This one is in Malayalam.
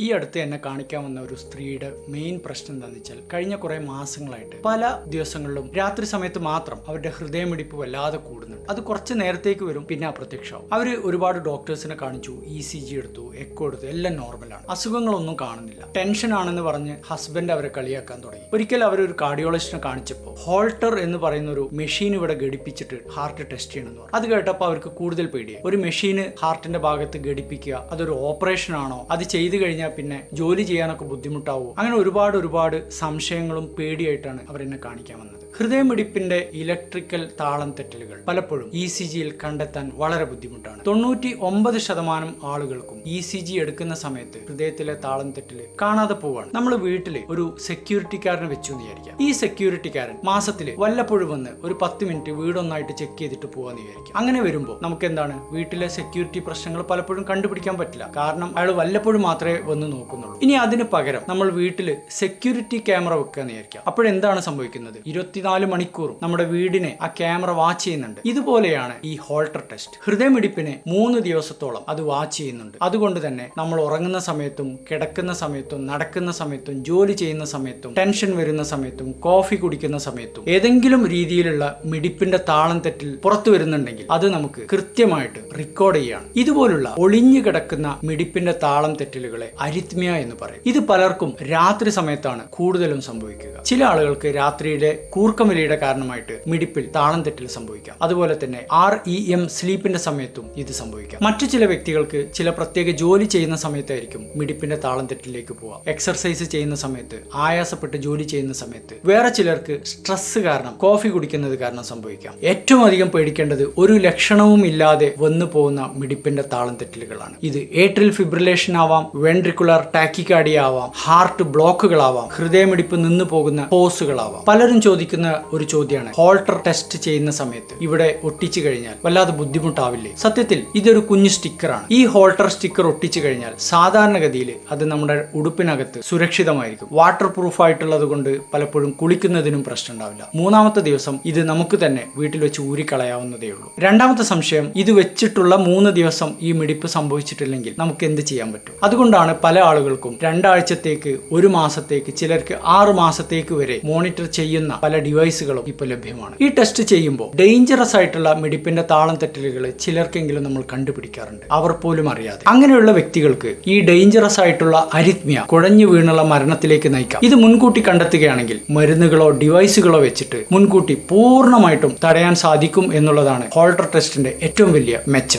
ഈ അടുത്ത് എന്നെ കാണിക്കാൻ വന്ന ഒരു സ്ത്രീയുടെ മെയിൻ പ്രശ്നം എന്താണെന്ന് വെച്ചാൽ കഴിഞ്ഞ കുറെ മാസങ്ങളായിട്ട് പല ദിവസങ്ങളിലും രാത്രി സമയത്ത് മാത്രം അവരുടെ ഹൃദയമിടിപ്പ് വല്ലാതെ കൂടുന്നുണ്ട്. അത് കുറച്ച് നേരത്തേക്ക് വരും പിന്നെ അപ്രത്യക്ഷമാവും. അവർ ഒരുപാട് ഡോക്ടേഴ്സിനെ കാണിച്ചു ഇ സി ജി എടുത്തു എക്കോ എടുത്തു എല്ലാം നോർമലാണ് അസുഖങ്ങളൊന്നും കാണുന്നില്ല. ടെൻഷൻ ആണെന്ന് പറഞ്ഞ് ഹസ്ബൻഡ് അവരെ കളിയാക്കാൻ തുടങ്ങി. ഒരിക്കൽ അവർ ഒരു കാർഡിയോളജിസ്റ്റിനെ കാണിച്ചപ്പോൾ ഹോൾട്ടർ എന്ന് പറയുന്ന ഒരു മെഷീൻ ഇവിടെ ഘടിപ്പിച്ചിട്ട് ഹാർട്ട് ടെസ്റ്റ് ചെയ്യണമെന്ന് പറഞ്ഞു. അത് കേട്ടപ്പോൾ അവർക്ക് കൂടുതൽ പേടിയായി. ഒരു മെഷീന് ഹാർട്ടിന്റെ ഭാഗത്ത് ഘടിപ്പിക്കുക അതൊരു ഓപ്പറേഷൻ ആണോ? അത് ചെയ്തു കഴിഞ്ഞാൽ പിന്നെ ജോലി ചെയ്യാനൊക്കെ ബുദ്ധിമുട്ടാവോ? അങ്ങനെ ഒരുപാട് ഒരുപാട് സംശയങ്ങളും പേടിയായിട്ടാണ് അവർ എന്നെ കാണിക്കാൻ വന്നത്. ഹൃദയമിടിപ്പിന്റെ ഇലക്ട്രിക്കൽ താളം തെറ്റലുകൾ പലപ്പോഴും ഇ സി ജിയിൽ കണ്ടെത്താൻ വളരെ ബുദ്ധിമുട്ടാണ്. തൊണ്ണൂറ്റി ഒമ്പത് ശതമാനം ആളുകൾക്കും ഇ സി ജി എടുക്കുന്ന സമയത്ത് ഹൃദയത്തിലെ താളം തെറ്റൽ കാണാതെ പോവാണ്. നമ്മൾ വീട്ടിൽ ഒരു സെക്യൂരിറ്റിക്കാരനെ വെച്ചു എന്ന് വിചാരിക്കാം. ഈ സെക്യൂരിറ്റിക്കാരൻ മാസത്തിൽ വല്ലപ്പോഴും വന്ന് ഒരു പത്ത് മിനിറ്റ് വീടൊന്നായിട്ട് ചെക്ക് ചെയ്തിട്ട് പോവാന്ന് വിചാരിക്കാം. അങ്ങനെ വരുമ്പോൾ നമുക്ക് എന്താണ് വീട്ടിലെ സെക്യൂരിറ്റി പ്രശ്നങ്ങൾ പലപ്പോഴും കണ്ടുപിടിക്കാൻ പറ്റില്ല. കാരണം അയാൾ വല്ലപ്പോഴും മാത്രമേ വന്ന് നോക്കുന്നുള്ളൂ. ഇനി അതിന് പകരം നമ്മൾ വീട്ടിൽ സെക്യൂരിറ്റി ക്യാമറ വെക്കുക എന്ന് വിചാരിക്കാം. അപ്പോഴെന്താണ് സംഭവിക്കുന്നത്? ഇരുപത്തിനാല് മണിക്കൂറും നമ്മുടെ വീടിനെ ആ ക്യാമറ വാച്ച് ചെയ്യുന്നുണ്ട്. ഇതുപോലെയാണ് ഈ ഹോൾട്ടർ ടെസ്റ്റ്. ഹൃദയമിടിപ്പിനെ മൂന്ന് ദിവസത്തോളം അത് വാച്ച് ചെയ്യുന്നുണ്ട്. അതുകൊണ്ട് തന്നെ നമ്മൾ ഉറങ്ങുന്ന സമയത്തും കിടക്കുന്ന സമയത്തും നടക്കുന്ന സമയത്തും ജോലി ചെയ്യുന്ന സമയത്തും ടെൻഷൻ വരുന്ന സമയത്തും കോഫി കുടിക്കുന്ന സമയത്തും ഏതെങ്കിലും രീതിയിലുള്ള മിടിപ്പിന്റെ താളം തെറ്റിൽ പുറത്തു വരുന്നുണ്ടെങ്കിൽ അത് നമുക്ക് കൃത്യമായിട്ട് റെക്കോർഡ് ചെയ്യാണ്. ഇതുപോലുള്ള ഒളിഞ്ഞു കിടക്കുന്ന മിടിപ്പിന്റെ താളം തെറ്റലുകളെ അരിത്മിയ എന്ന് പറയും. ഇത് പലർക്കും രാത്രി സമയത്താണ് കൂടുതലും സംഭവിക്കുക. ചില ആളുകൾക്ക് രാത്രിയിലെ കൂർക്കമലിയുടെ കാരണമായിട്ട് മിടിപ്പിൽ താളം തെറ്റൽ സംഭവിക്കാം. അതുപോലെ തന്നെ ആർ ഇ എം സ്ലീപ്പിന്റെ സമയത്തും ഇത് സംഭവിക്കാം. മറ്റു ചില വ്യക്തികൾക്ക് ചില പ്രത്യേക ജോലി ചെയ്യുന്ന സമയത്തായിരിക്കും മിടിപ്പിന്റെ താളം തെറ്റിലേക്ക് പോവാം എക്സർസൈസ് ചെയ്യുന്ന സമയത്ത് ആയാസപ്പെട്ട് ജോലി ചെയ്യുന്ന സമയത്ത് വേറെ ചിലർക്ക് സ്ട്രെസ് കാരണം കോഫി കുടിക്കുന്നത് കാരണം സംഭവിക്കാം. ഏറ്റവും അധികം പേടിക്കേണ്ടത് ഒരു ലക്ഷണവും ഇല്ലാതെ വന്നു പോകുന്ന മിടിപ്പിന്റെ താളം തെറ്റലുകളാണ്. ഇത് ഏട്രിൽ ഫിബ്രിലേഷൻ ആവാം വെൻട്രിക്കുലർ ടാക്കിക്കാടി ആവാം ഹാർട്ട് ബ്ലോക്കുകളാവാം ഹൃദയമിടിപ്പ് നിന്നു പോകുന്ന ഹോസുകളാവാം. പലരും ചോദിക്കുന്ന ഒരു ചോദ്യമാണ്. ഹോൾട്ടർ ടെസ്റ്റ് ചെയ്യുന്ന സമയത്ത് ഇവിടെ ഒട്ടിച്ചു കഴിഞ്ഞാൽ വല്ലാതെ ബുദ്ധിമുട്ടാവില്ലേ? സത്യത്തിൽ ഇതൊരു കുഞ്ഞു സ്റ്റിക്കറാണ്. ഈ ഹോൾട്ടർ സ്റ്റിക്കർ ഒട്ടിച്ചു കഴിഞ്ഞാൽ സാധാരണഗതിയിൽ അത് നമ്മുടെ ഉടുപ്പിനകത്ത് സുരക്ഷിതമായിരിക്കും. വാട്ടർ പ്രൂഫ് ആയിട്ടുള്ളത് കൊണ്ട് പലപ്പോഴും കുളിക്കുന്നതിനും പ്രശ്നം ഉണ്ടാവില്ല മൂന്നാമത്തെ ദിവസം ഇത് നമുക്ക് തന്നെ വീട്ടിൽ വെച്ച് ഊരിക്കളയാവുന്നതേ ഉള്ളൂ. രണ്ടാമത്തെ സംശയം ഇത് വെച്ചിട്ടുള്ള മൂന്ന് ദിവസം ഈ മിടിപ്പ് സംഭവിച്ചിട്ടില്ലെങ്കിൽ നമുക്ക് എന്ത് ചെയ്യാൻ പറ്റും? അതുകൊണ്ടാണ് പല ആളുകൾക്കും രണ്ടാഴ്ചത്തേക്ക് ഒരു മാസത്തേക്ക് ചിലർക്ക് ആറ് മാസത്തേക്ക് വരെ മോണിറ്റർ ചെയ്യുന്ന പല ഡിവൈസുകളും ഇപ്പോൾ ലഭ്യമാണ്. ഈ ടെസ്റ്റ് ചെയ്യുമ്പോൾ ഡേഞ്ചറസ് ആയിട്ടുള്ള മിടിപ്പിന്റെ താളം തെറ്റലുകൾ ചിലർക്കെങ്കിലും നമ്മൾ കണ്ടുപിടിക്കാറുണ്ട്. അവർ പോലും അറിയാതെ. അങ്ങനെയുള്ള വ്യക്തികൾക്ക് ഈ ഡേഞ്ചറസ് ആയിട്ടുള്ള അരിത്മിയ കുഴഞ്ഞു വീണുള്ള മരണത്തിലേക്ക് നയിക്കാം. ഇത് മുൻകൂട്ടി കണ്ടെത്തുകയാണെങ്കിൽ മരുന്നുകളോ ഡിവൈസുകളോ വെച്ചിട്ട് മുൻകൂട്ടി പൂർണമായിട്ടും തടയാൻ സാധിക്കും എന്നുള്ളതാണ് ഹോൾട്ടർ ടെസ്റ്റിന്റെ ഏറ്റവും വലിയ മെച്ചം.